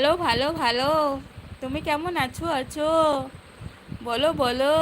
ভালো ভালো ভালো। তুমি কেমন আছো? আছো? বলো বলো।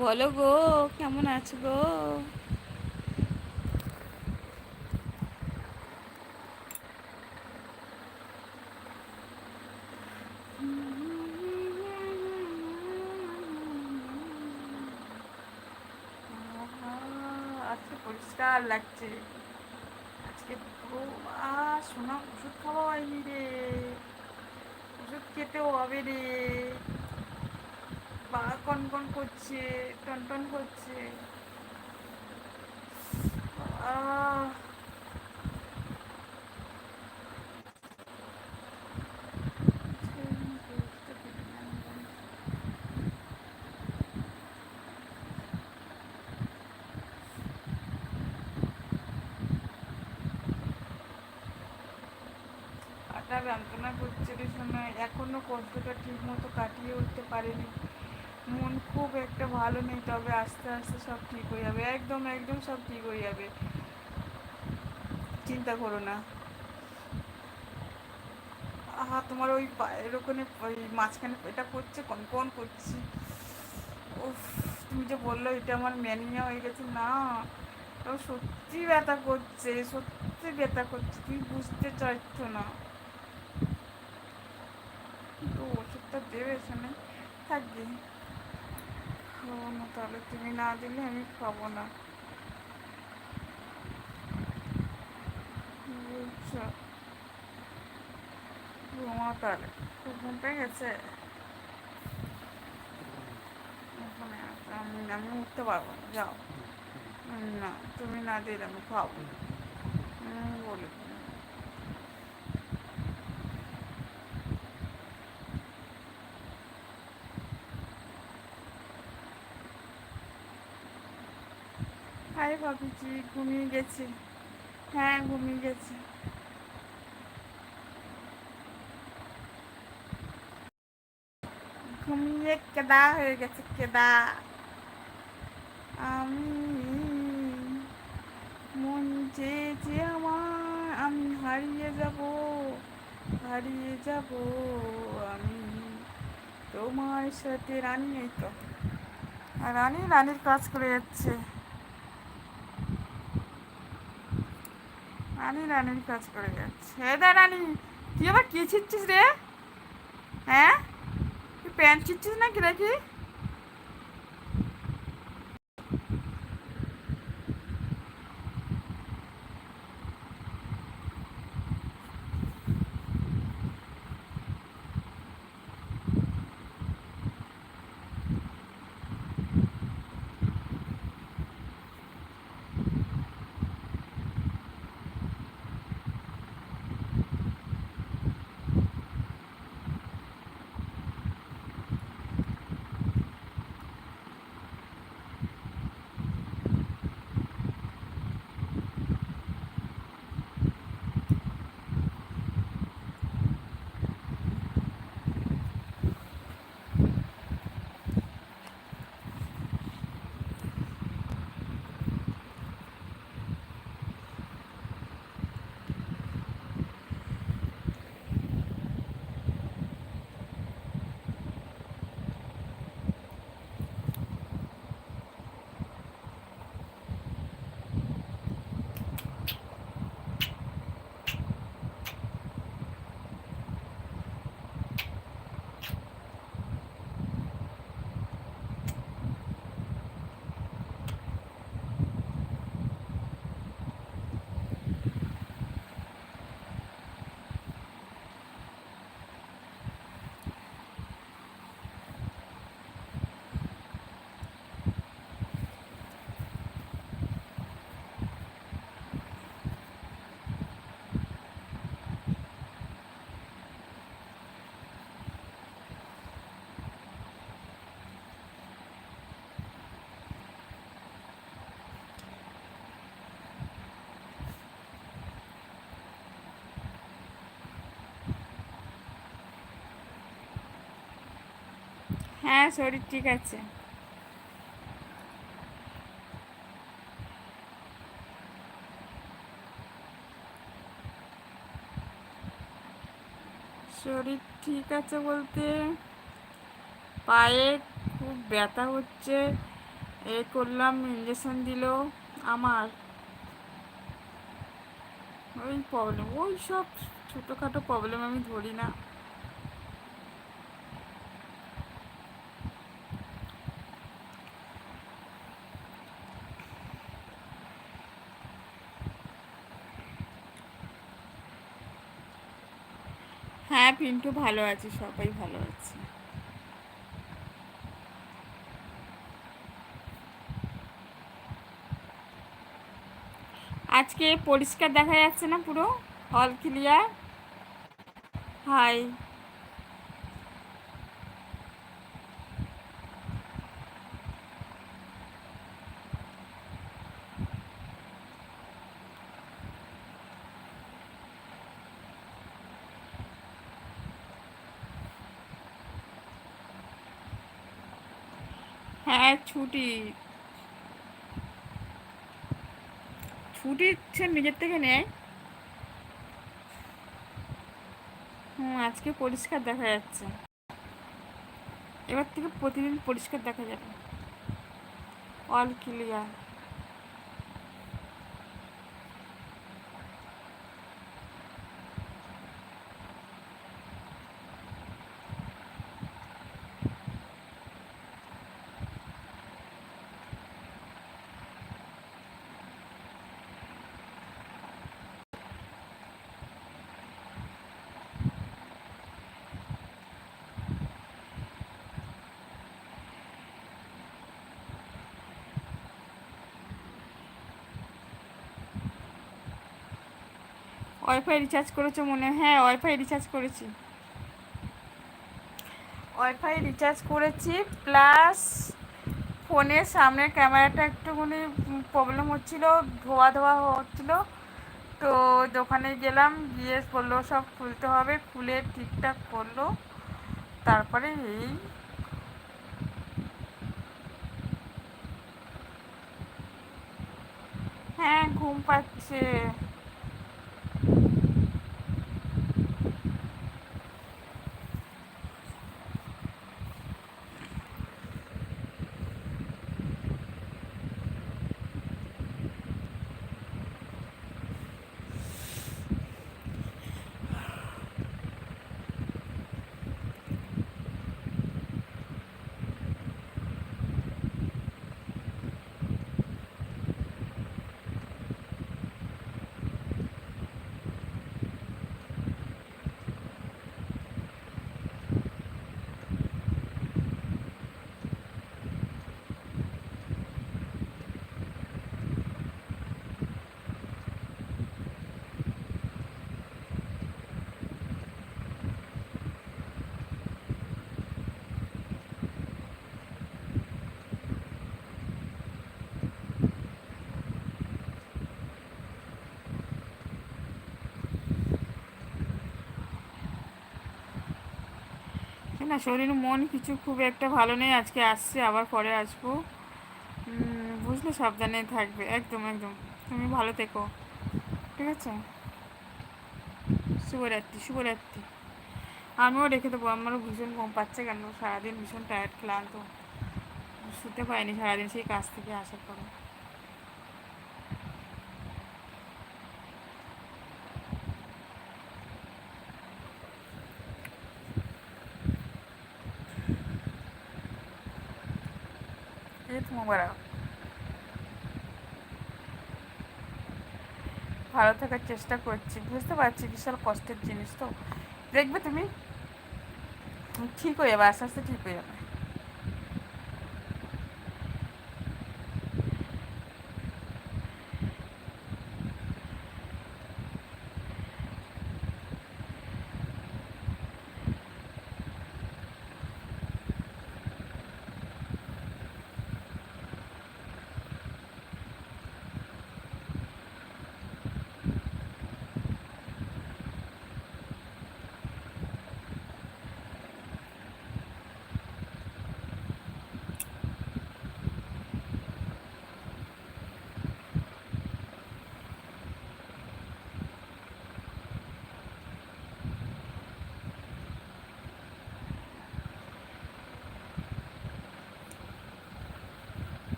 বলো গো কেমন আছো গো? পরিষ্কার লাগছে। আজকে পুরো আর শোনা ওষুধ খাওয়া হয়নি রে। ওষুধ খেতেও হবে রে। বা কনকন করছে টন করছে। আহ যন্ত্রণা করছে রে এখনও কষ্টটা ঠিক মতো কাটিয়ে উঠতে পারিনি। মন খুব একটা ভালো নেই, তবে আস্তে আস্তে সব ঠিক হয়ে যাবে। একদম একদম সব ঠিক হয়ে যাবে। চিন্তা করো না। আহা, তোমার ওই পায়ের ওখানে ওই মাঝখানে এটা করছে, কোন কোন করছি? ও তুমি যে বলল এটা আমার ম্যানিয়া হয়ে গেছে, না। সত্যি ব্যথা করছে, সত্যি ব্যথা করছে, তুমি বুঝতে চাইছো না। তো দেবে এখানে? থাকবে। খাব না তাহলে, তুমি না দিলে আমি খাব না। বুঝছ? তাহলে। খুব ঘুম পেয়ে গেছে। আমি আমি উঠতে পারব না। যাও। না, তুমি না দিলে আমি খাব বলে হাই ভাবিজি ঘুমিয়ে গেছি। হ্যাঁ ঘুমিয়ে গেছি। ঘুমিয়ে কেদা হয়ে গেছে, কেদা। আমি মন যে যে আমার, আমি হারিয়ে যাব হারিয়ে যাব আমি। তোমার সাথে রানী নেই তো। রানী, রানীর কাজ করে যাচ্ছে। রানী রানীর কাজ করে যাচ্ছে। হে দা রানী তুই আবার কি ছিটছিস রে? হ্যাঁ? তুই প্যান্ট না নাকি দেখি হ্যাঁ শরীর ঠিক আছে। শরীর ঠিক আছে বলতে। পায়ে খুব ব্যথা হচ্ছে। এ করলাম ইঞ্জেকশন দিল আমার। ওই প্রবলেম ওই সব ছোটোখাটো প্রবলেম আমি ধরি না। হ্যাঁ পিন্টু ভালো আছে, সবাই ভালো আছে। আজকে পরিষ্কার দেখা যাচ্ছে না পুরো? অল ক্লিয়ার হাই হ্যাঁ ছুটি। ছুটি সে নিজের থেকে নেয়। হুম, আজকে পরিষ্কার দেখা যাচ্ছে। এবার থেকে প্রতিদিন পরিষ্কার দেখা যাবে। অল ক্লিয়ার ওয়াইফাই রিচার্জ করেছ মনে হ্যাঁ? ওয়াইফাই রিচার্জ করেছি। ওয়াইফাই রিচার্জ করেছি প্লাস ফোনের সামনের ক্যামেরাটা একটুখানি প্রবলেম হচ্ছিল, ধোয়া ধোয়া হচ্ছিল। তো দোকানে গেলাম, গিয়ে বলল, সব খুলতে হবে, খুলে ঠিকঠাক করল। তারপরে এই হ্যাঁ ঘুম পাচ্ছে। না, শরীর মন কিছু খুব একটা ভালো নেই, আজকে আসছে, আবার পরে আসব। বুঝলে সাবধানে থাকবে, একদম একদম। তুমি ভালো থেকো, ঠিক আছে? শুভরাত্রি শুভরাত্রি। আমিও রেখে দেবো, আমারও ভীষণ কম পাচ্ছে কেন? সারাদিন ভীষণ টায়ার্ড ক্লান্ত। শুতে পাইনি সারাদিন সেই কাজ থেকে আসার পরে। মোবারক ভালো থাকার চেষ্টা করছি। বুঝতে পারছি বিশাল কষ্টের জিনিস তো। দেখবে তুমি? ঠিক হয়ে যাবে, আস্তে আস্তে ঠিক হয়ে যাবে।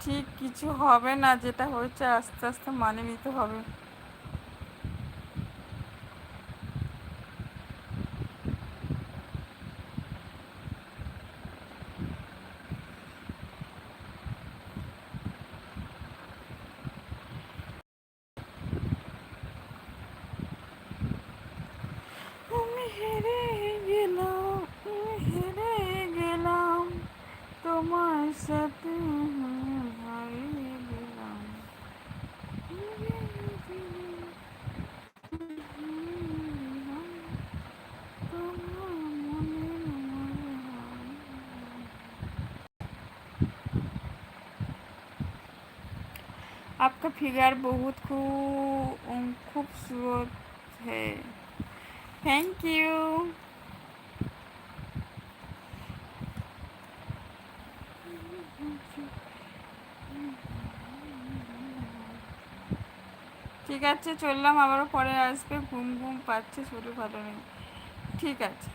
ঠিক কিছু হবে না যেটা হয়েছে আস্তে আস্তে মানে নিতে হবে আমি হেরে গেলাম আমি হেরে গেলাম তোমার সাথে হারিয়ে গেলাম তোমার মনের মাঝে आपका फिगर बहुत खूब खूबसूरत है थैंक यू ঠিক আছে চললাম আবারও পরে আসবে ঘুম ঘুম পাচ্ছে শরীর ভালো নেই ঠিক আছে